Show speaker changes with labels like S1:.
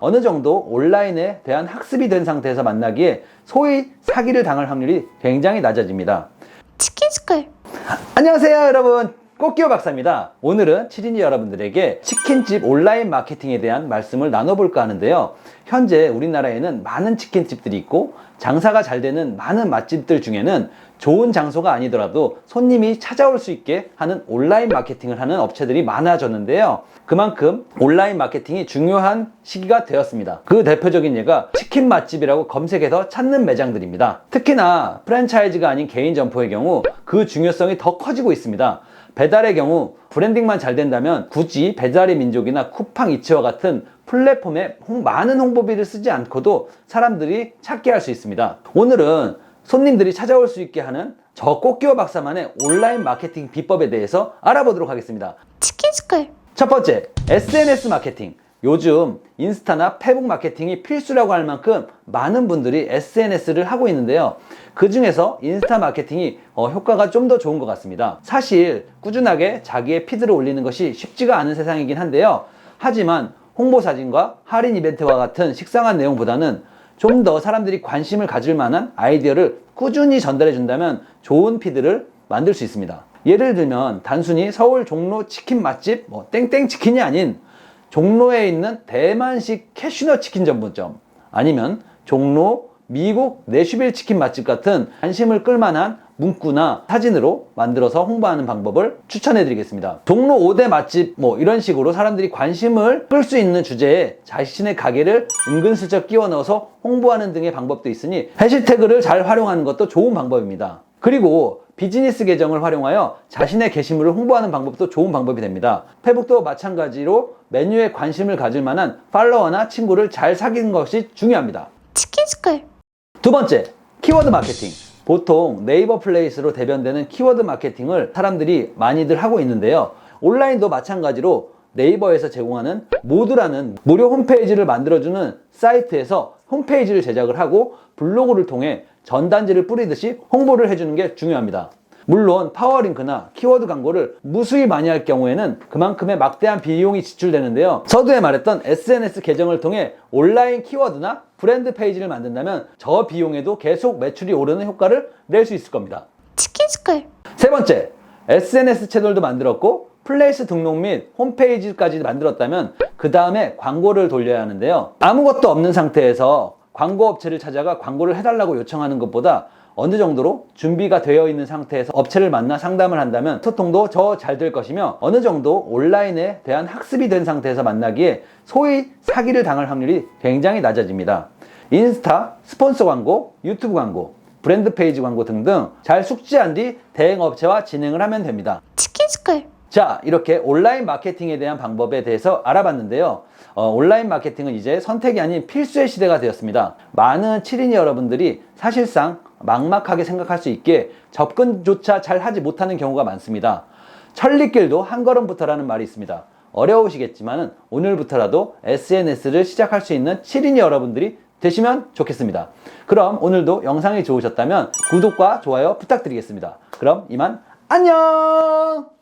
S1: 어느 정도 온라인에 대한 학습이 된 상태에서 만나기에 소위 사기를 당할 확률이 굉장히 낮아집니다.
S2: 치킨스쿨
S1: 안녕하세요 여러분 꽃기호 박사입니다. 오늘은 7인이 여러분들에게 치킨집 온라인 마케팅에 대한 말씀을 나눠볼까 하는데요. 현재 우리나라에는 많은 치킨집들이 있고 장사가 잘 되는 많은 맛집들 중에는 좋은 장소가 아니더라도 손님이 찾아올 수 있게 하는 온라인 마케팅을 하는 업체들이 많아졌는데요. 그만큼 온라인 마케팅이 중요한 시기가 되었습니다. 그 대표적인 예가 치킨 맛집이라고 검색해서 찾는 매장들입니다. 특히나 프랜차이즈가 아닌 개인 점포의 경우 그 중요성이 더 커지고 있습니다 배달의 경우 브랜딩만 잘 된다면 굳이 배달의 민족이나 쿠팡 이츠와 같은 플랫폼에 홍- 많은 홍보비를 쓰지 않고도 사람들이 찾게 할 수 있습니다. 오늘은 손님들이 찾아올 수 있게 하는 저 꽃기호 박사만의 온라인 마케팅 비법에 대해서 알아보도록 하겠습니다.
S2: 치킨 스쿨
S1: 첫 번째, SNS 마케팅. 요즘 인스타나 페북 마케팅이 필수라고 할 만큼 많은 분들이 SNS를 하고 있는데요. 그 중에서 인스타 마케팅이 어, 효과가 좀 더 좋은 것 같습니다. 사실 꾸준하게 자기의 피드를 올리는 것이 쉽지가 않은 세상이긴 한데요. 하지만 홍보 사진과 할인 이벤트와 같은 식상한 내용보다는 좀 더 사람들이 관심을 가질 만한 아이디어를 꾸준히 전달해 준다면 좋은 피드를 만들 수 있습니다. 예를 들면 단순히 서울 종로 치킨 맛집 뭐 땡땡 치킨이 아닌 종로에 있는 대만식 캐슈너 치킨 전문점 아니면 종로 미국 내슈빌 치킨 맛집 같은 관심을 끌만한 문구나 사진으로 만들어서 홍보하는 방법을 추천해 드리겠습니다. 종로 5대 맛집 뭐 이런 식으로 사람들이 관심을 끌 수 있는 주제에 자신의 가게를 은근슬쩍 끼워 넣어서 홍보하는 등의 방법도 있으니 해시태그를 잘 활용하는 것도 좋은 방법입니다. 그리고 비즈니스 계정을 활용하여 자신의 게시물을 홍보하는 방법도 좋은 방법이 됩니다. 페북도 마찬가지로 메뉴에 관심을 가질 만한 팔로워나 친구를 잘 사귀는 것이 중요합니다.
S2: 치킨 스쿨
S1: 두 번째, 키워드 마케팅. 보통 네이버 플레이스로 대변되는 키워드 마케팅을 사람들이 많이들 하고 있는데요. 온라인도 마찬가지로 네이버에서 제공하는 모드라는 무료 홈페이지를 만들어주는 사이트에서 홈페이지를 제작을 하고 블로그를 통해 전단지를 뿌리듯이 홍보를 해주는 게 중요합니다. 물론 파워링크나 키워드 광고를 무수히 많이 할 경우에는 그만큼의 막대한 비용이 지출되는데요. 서두에 말했던 SNS 계정을 통해 온라인 키워드나 브랜드 페이지를 만든다면 저 비용에도 계속 매출이 오르는 효과를 낼 수 있을 겁니다.
S2: 치킨 스쿨
S1: 세 번째, SNS 채널도 만들었고 플레이스 등록 및 홈페이지까지 만들었다면 그 다음에 광고를 돌려야 하는데요. 아무것도 없는 상태에서 광고 업체를 찾아가 광고를 해달라고 요청하는 것보다 어느 정도로 준비가 되어 있는 상태에서 업체를 만나 상담을 한다면 소통도 더 잘 될 것이며 어느 정도 온라인에 대한 학습이 된 상태에서 만나기에 소위 사기를 당할 확률이 굉장히 낮아집니다. 인스타, 스폰서 광고, 유튜브 광고, 브랜드 페이지 광고 등등 잘 숙지한 뒤 대행 업체와 진행을 하면 됩니다.
S2: 치킨 스쿨
S1: 자, 이렇게 온라인 마케팅에 대한 방법에 대해서 알아봤는데요. 어, 온라인 마케팅은 이제 선택이 아닌 필수의 시대가 되었습니다. 많은 7인이 여러분들이 사실상 막막하게 생각할 수 있게 접근조차 잘 하지 못하는 경우가 많습니다. 천리길도 한 걸음부터라는 말이 있습니다. 어려우시겠지만 오늘부터라도 SNS를 시작할 수 있는 7인이 여러분들이 되시면 좋겠습니다. 그럼 오늘도 영상이 좋으셨다면 구독과 좋아요 부탁드리겠습니다. 그럼 이만 안녕!